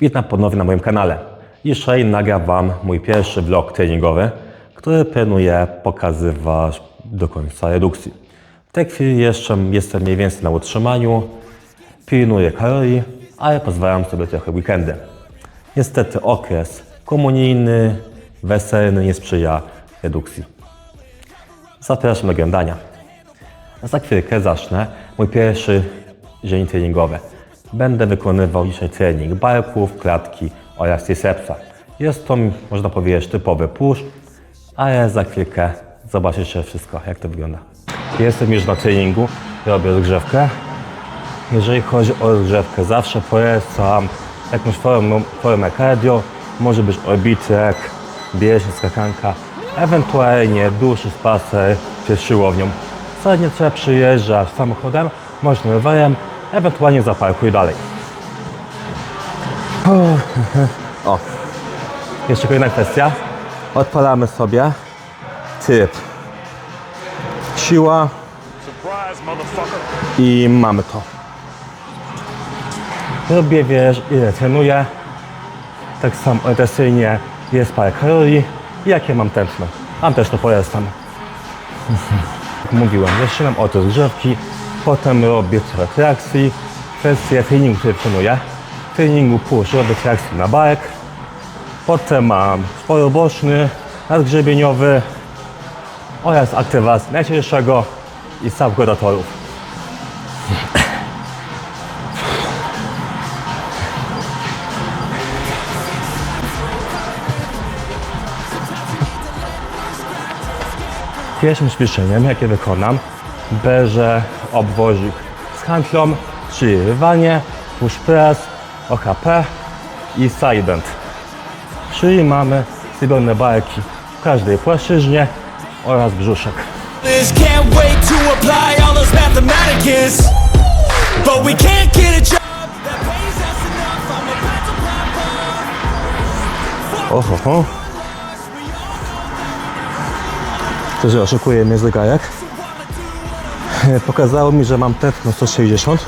Witam ponownie na moim kanale. Dzisiaj nagram Wam mój pierwszy vlog treningowy, który planuję pokazywać do końca redukcji. W tej chwili jeszcze jestem mniej więcej na utrzymaniu, pilnuję kalorii, ale pozwalam sobie trochę weekendy. Niestety okres komunijny, weselny nie sprzyja redukcji. Zapraszam do oglądania. Za chwilkę zacznę mój pierwszy dzień treningowy. Będę wykonywał dzisiaj trening barków, klatki oraz tricepsa. Jest to, można powiedzieć, typowy push, ale za chwilkę zobaczycie wszystko, jak to wygląda. Jestem już na treningu, robię rozgrzewkę. Jeżeli chodzi o rozgrzewkę, zawsze polecam jakąś formę, formę cardio, może być orbitrek, bieżnia, skakanka, ewentualnie dłuższy spacer czy siłownią. Wcale nie trzeba przyjeżdżać samochodem, można rowerem, ewentualnie zaparkuj dalej. O, jeszcze kolejna kwestia. Odpalamy sobie tryb siła i mamy to. Robię, wiesz, ile trenuję. Tak samo orientacyjnie jest parę kalorii i jakie mam tętno. Mam też to polecam. Jak mówiłem, zaczynam od rozgrzewki, potem robię trochę trakcji. Kwestia treningu, który trenuję. W treningu push robię trakcję na bark. Potem mam sporo boczny, nadgrzebieniowy oraz aktywację najcięższego i sam rotatorów. Pierwszym ćwiczeniem, jakie wykonam, bierze obwozik z handlą, czyli rywanie, push press, OHP i side. Czyli mamy zrobione barki w każdej płaszczyźnie oraz brzuszek. Oho, ho. To, że oszukuje mnie zegarek. Pokazało mi, że mam tętno 160.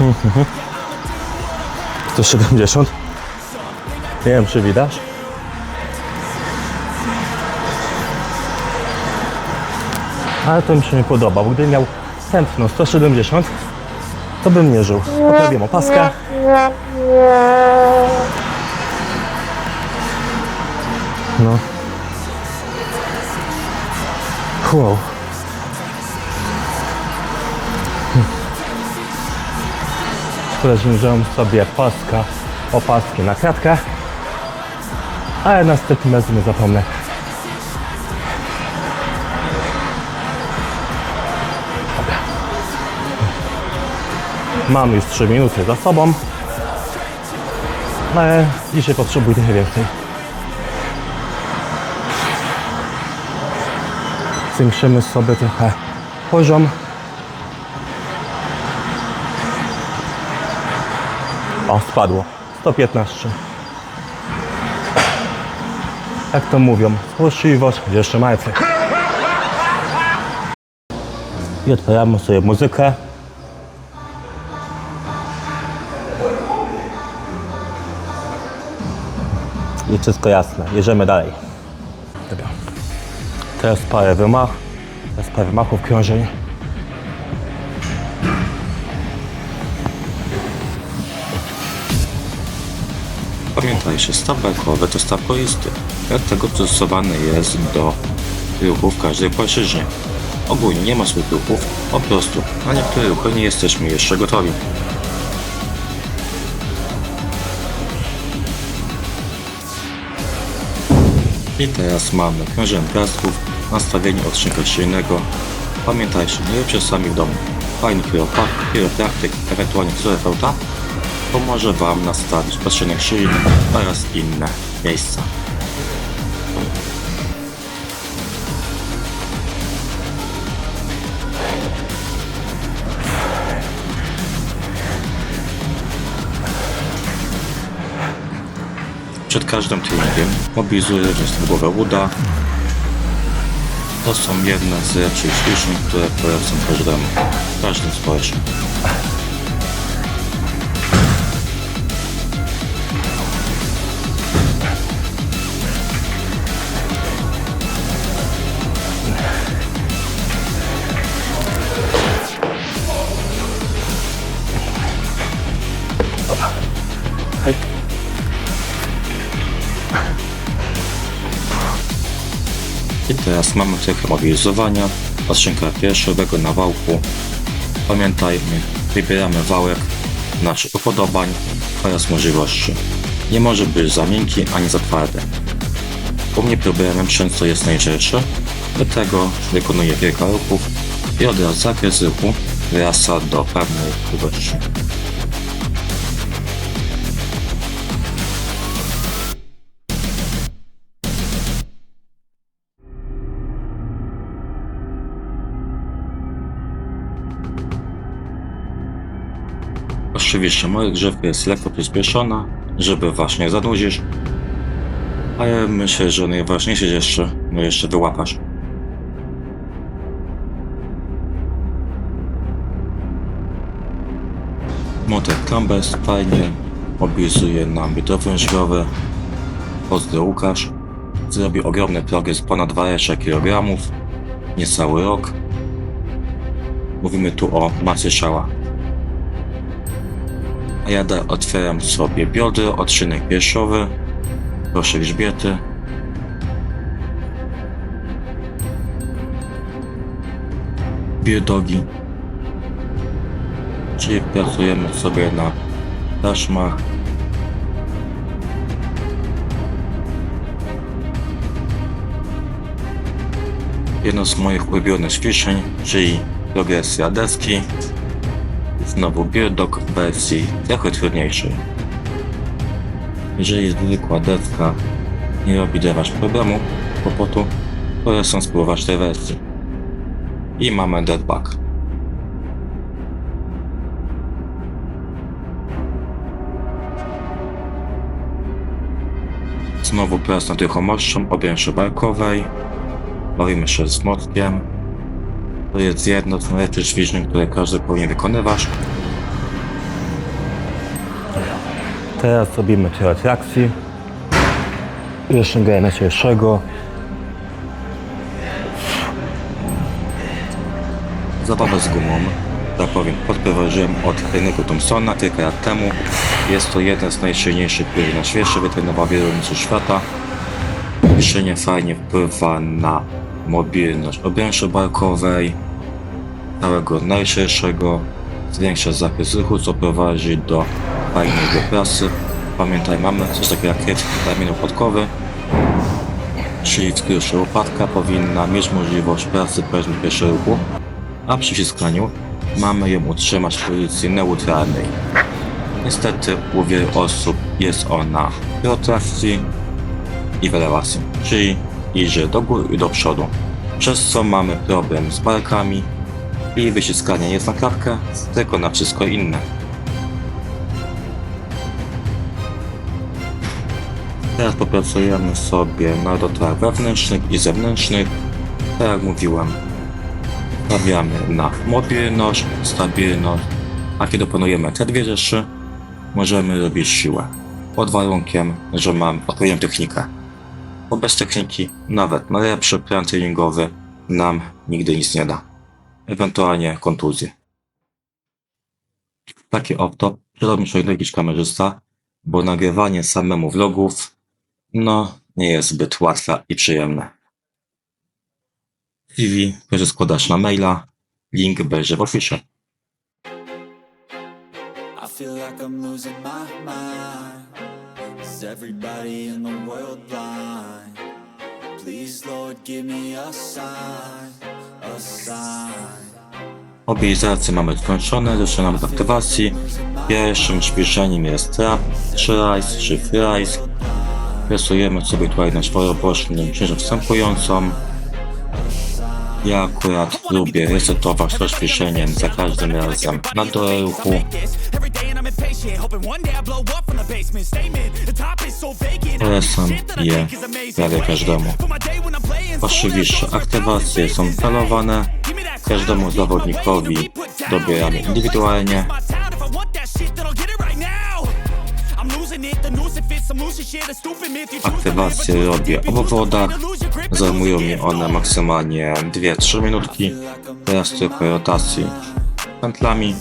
Mhm. 170. Nie wiem, czy widać. Ale to mi się nie podoba, bo gdybym miał tętno 170, to bym nie żył. Poprawiam opaskę. No. Wow. Sprężyłem sobie paska, opaski na kratkę, ale następnym razem nie zapomnę. Dobra. Mam już 3 minuty za sobą, ale dzisiaj potrzebuję trochę więcej. zwiększymy sobie trochę poziom. O, spadło. 115. Jak to mówią, złośliwość jeszcze majce. I odpalamy sobie muzykę. I wszystko jasne. Jedziemy dalej. Dobra. Teraz parę wymach, teraz parę wymachów krążeń. Pamiętaj, że staw barkowy to staw koisty, dlatego dostosowany jest do ruchów każdej płaszczyźnie. Ogólnie nie ma złych ruchów, po prostu na niektóre ruchy nie jesteśmy jeszcze gotowi. I teraz mamy krążenie piastków, nastawienie odcinka silnego. Pamiętajcie, nie róbcie sami w domu. Fajny chiropak, chiropraktyk, ewentualnie fizjoterapeuta pomoże Wam nastawić patrzenie silny oraz inne miejsca. Przed każdym treningiem mobilizuję w głowę uda. To są jedne z ćwiczeń, które polecam każdemu, każdym społecznym. Teraz mamy trochę mobilizowania, odcinka pierwszego na wałku. Pamiętajmy, wybieramy wałek naszych upodobań oraz możliwości. Nie może być za miękki ani za twardy. U mnie problemem często jest najczęstszy, dlatego wykonuję kilka ruchów i od razu zakres ruchu wraca do pewnej długości. Oczywiście moja grzewka jest lekko przyspieszona, żeby właśnie zanudzić, a ja myślę, że najważniejsze jeszcze, no jeszcze wyłapasz. Motor Clumbers fajnie mobilizuje nam biodrowy żgowe. Pozdro Łukasz. Zrobił ogromny progres ponad 20 kg. Niecały rok. Mówimy tu o masie ciała. A ja da- otwieram sobie biodro, odcinek piersiowy. Proszę grzbiety. Biedogi. Czyli pracujemy sobie na taśmach. Jedno z moich ulubionych ćwiczeń, czyli progresja deski. Znowu biodok w wersji trochę trudniejszej. Jeżeli zwykła deska nie robi dla Was problemu, kłopotu, polecam spróbować tej wersji. I mamy deadback. Znowu pras nad ruchomością objęcie barkowej. Bawimy się z młotkiem. To jest jedno z najlepszych ćwiczeń, które każdy powinien wykonywać. Teraz robimy tyle trakcji. Rozciągajmy szerszego. Zabawę z gumą, tak powiem, podprowadziłem od Henry'ego Thompsona kilka lat temu. Jest to jeden z najsilniejszych piłek na świecie, wytrenował wielu mistrzów świata. Ćwiczenie fajnie wpływa na mobilność obręczy barkowej, całego najszerszego, zwiększa zakres ruchu, co prowadzi do fajnego prasy. Pamiętaj, mamy coś takiego jak kiep ramieniu podkowy, czyli w pierwszej łopatka powinna mieć możliwość pracy powiedzmy pierwszego ruchu, a przy wciskaniu mamy ją utrzymać w pozycji neutralnej. Niestety u wielu osób jest ona w rotrakcji i w elewacji, czyli idzie do góry i do przodu, przez co mamy problem z barkami i wyciskanie nie jest na klatkę, tylko na wszystko inne. Teraz popracujemy sobie na rotorach wewnętrznych i zewnętrznych. Tak jak mówiłem, stawiamy na mobilność, stabilność, a kiedy opanujemy te dwie rzeczy, możemy robić siłę. Pod warunkiem, że mamy odpowiednią technikę. Bo bez techniki nawet najlepszy plan treningowy nam nigdy nic nie da. Ewentualnie kontuzje. Takie oto robi się jakiś kamerzysta, bo nagrywanie samemu vlogów no nie jest zbyt łatwe i przyjemne. CV będzie składać na maila, link będzie w opisie. I feel like I'm losing my mind. Is everybody in the world blind? Please, Lord, give me a sign, a sign. Mobilizację mamy skończone, zaczynamy od aktywacji. Pierwszym ćwiczeniem jest trap, 3 rise czy free rise. Presujemy sobie tutaj na czworobocznym ciężar wstępującą. Ja akurat lubię resetować to ćwiczeniem za każdym razem na dole ruchu. Impatient, hoping one day I blow up from the basement. Statement, the top is so vacant. That I je think is amazing. prawie każdemu. For my day when I'm playing Oczywiście aktywacje są planowane, każdemu zawodnikowi dobieramy indywidualnie. Aktywacje robię w obwodach, zajmują mi one maksymalnie 2-3 minutki, teraz tylko rotacji pętlami.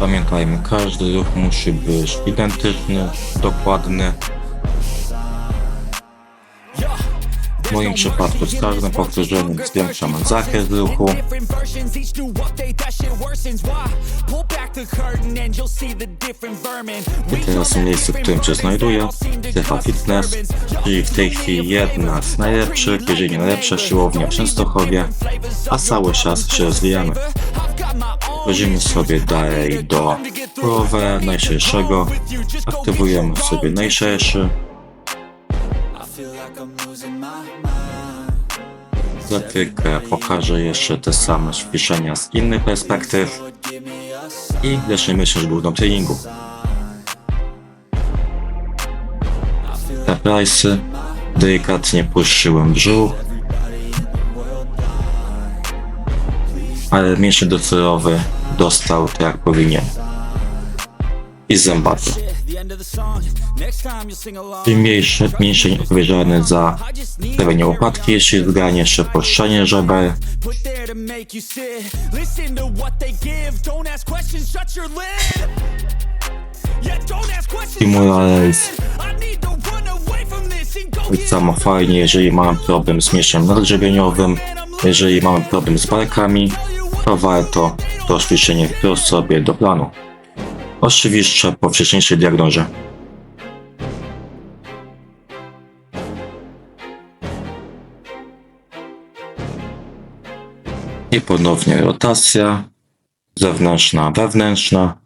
Pamiętajmy, każdy ruch musi być identyczny, dokładny. W moim przypadku z każdym powtórzeniem zwiększam zakres ruchu. I teraz miejsce, w którym się znajduję, Strefa Fitness, czyli w tej chwili jedna z najlepszych, jeżeli nie najlepsza siłownia w Częstochowie, a cały czas się rozwijamy. Wchodzimy sobie dalej do Prove najszerszego, aktywujemy sobie najszerszy, I feel like I'm losing my mind. za chwilkę pokażę jeszcze te same ćwiczenia z innych perspektyw i lecimy się z główną treningu. Te price'y delikatnie puszczyłem brzuch, ale mięsień docelowy dostał tak jak powinien. I zębaty. Along. I mięsień, odpowiedzialny za stawianie łopatki, ślizganie, przepuszczenie żeber, put there to make you sit. Listen to what they give. Don't ask questions, shut your lid. Yeah, don't ask questions. Timura Race. I need to run away from this and go I samo fajnie, jeżeli mamy problem z mięśniem nadgrzebieniowym, jeżeli mamy problem z barkami, to warto to ćwiczenie wprost sobie do planu. Oczywiście po wcześniejszej diagnozie. I ponownie rotacja zewnętrzna, wewnętrzna.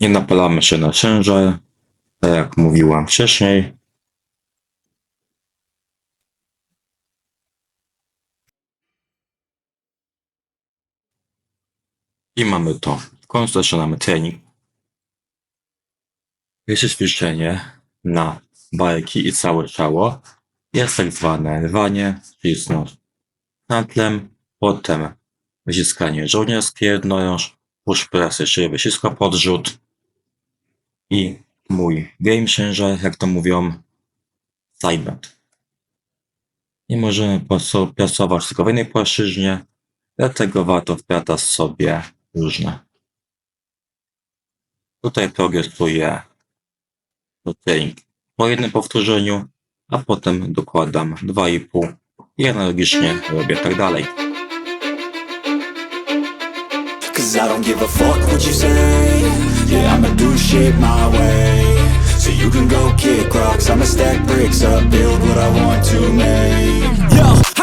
Nie napalamy się na ciężar, tak jak mówiłam wcześniej. I mamy to. W końcu zaczynamy trening. Pierwsze ćwiczenie na barki i całe ciało jest tak zwane rwanie, czyli znów handlem, potem wyciskanie żołnierskie jednoroż, push pressy, czyli wycisko podrzut i mój game changer, jak to mówią, sideband. Nie możemy pracować tylko w jednej płaszczyźnie, Dlatego warto wplatać sobie różne. Tutaj progresuję trening po jednym powtórzeniu, a potem dokładam 2,5 i analogicznie robię tak dalej. Cause I don't give a fuck what you say. Yeah, I'ma do shit my way. So you can go kick rocks, I'ma stack bricks up, build what I want to make. Yo,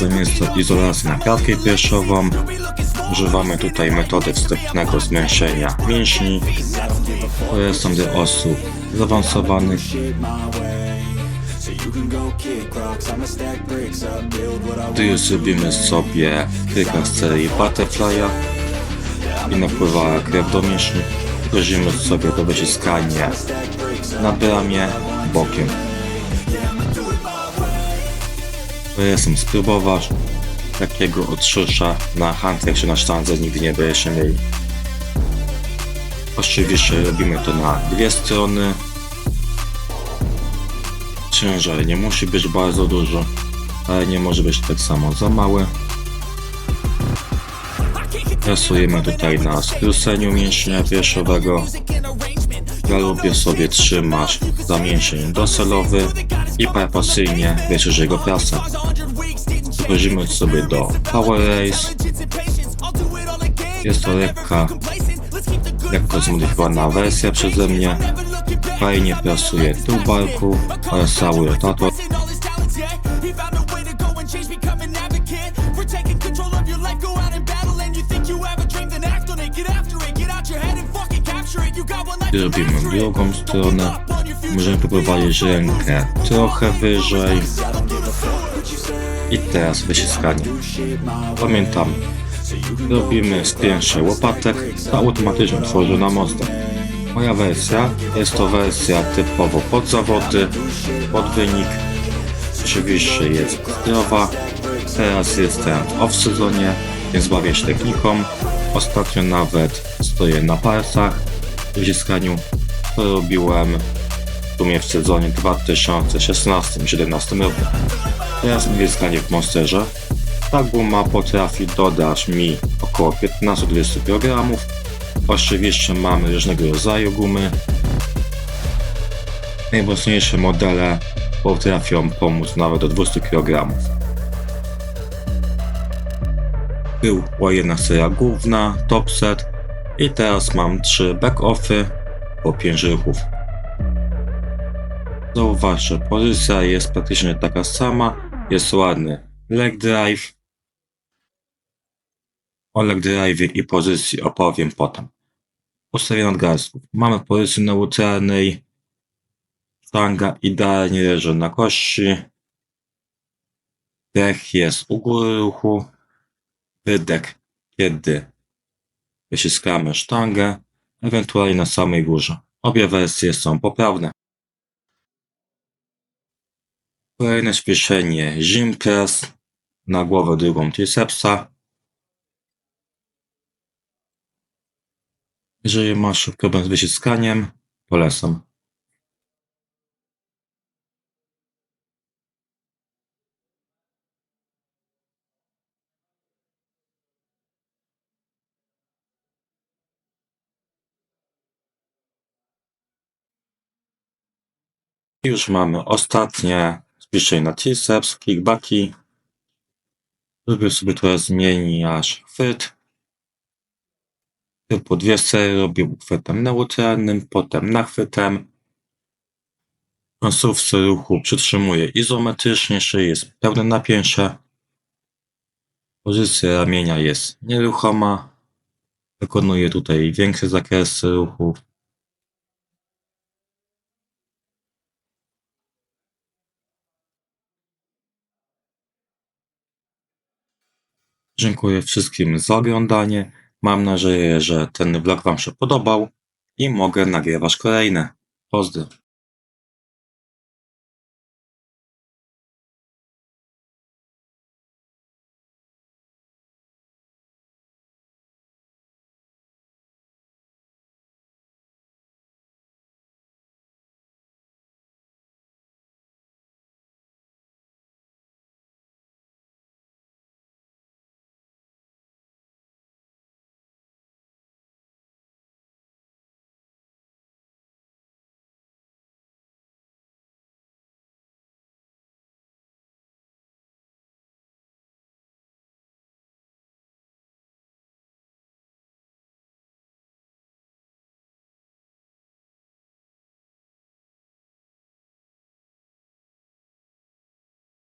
razem jest izolacja na klatkę piersiową. Używamy tutaj metody wstępnego zmęczenia mięśni. To jest dla osób zaawansowanych. Tu już zrobimy sobie kilka serii butterfly'a i napływała krew do mięśni. Wchodzimy sobie do wyciskania na bramie bokiem. Jestem spróbować takiego odszusza na handlach czy na sztandze nigdy nie będziecie mieli. Oczywiście robimy to na dwie strony. Ciężar nie musi być bardzo duży, ale nie może być tak samo za mały. Pracujemy tutaj na skróceniu mięśnia piersiowego. Lubię sobie trzymać za docelowy i perpasyjnie wyszerzyć go prasę. Przechodzimy sobie do Power Race. Jest to lekka, lekko zmodyfikowana wersja przeze mnie. Fajnie pracuje tył barku oraz cały rotator. Robimy drugą stronę. Możemy poprowadzić rękę trochę wyżej. I teraz wyciskanie. Pamiętamy, robimy spięcie łopatek, to automatycznie tworzy nam mostek. Moja wersja jest to wersja typowo pod zawody, pod wynik. Oczywiście jest zdrowa. Teraz jestem w off-sezonie, więc bawię się techniką. Ostatnio nawet stoję na palcach To robiłem w sumie w sezonie 2016-2017 roku. Teraz wyciskanie w Monsterze. Ta guma potrafi dodać mi około 15-20 kg. Oczywiście mamy różnego rodzaju gumy. Najmocniejsze modele potrafią pomóc nawet do 200 kg. Była jedna seria główna, top set i teraz mam trzy back-offy po 5 ruchów. Zauważcie, pozycja jest praktycznie taka sama, jest ładny leg drive. O leg drive i pozycji opowiem potem. Ustawienie nadgarstków. Mamy w pozycji neutralnej. Sztanga idealnie leży na kości. Dech jest u góry ruchu. Wydech, kiedy wyciskamy sztangę, ewentualnie na samej górze. Obie wersje są poprawne. Kolejne ćwiczenie Gym Press na głowę drugą tricepsa. Jeżeli masz problem z wyciskaniem, polecam. I Już mamy ostatnie ćwiczenie na triceps, kickbacki. Lubię sobie trochę zmieniać chwyt. Typu dwie serie robię uchwytem neutralnym, potem nachwytem. Końcówce ruchu przytrzymuję izometrycznie, czyli jest pełne napięcie. Pozycja ramienia jest nieruchoma. Wykonuję tutaj większe zakresy ruchów. Dziękuję wszystkim za oglądanie. Mam nadzieję, że ten vlog Wam się podobał i mogę nagrywać kolejne. Pozdro.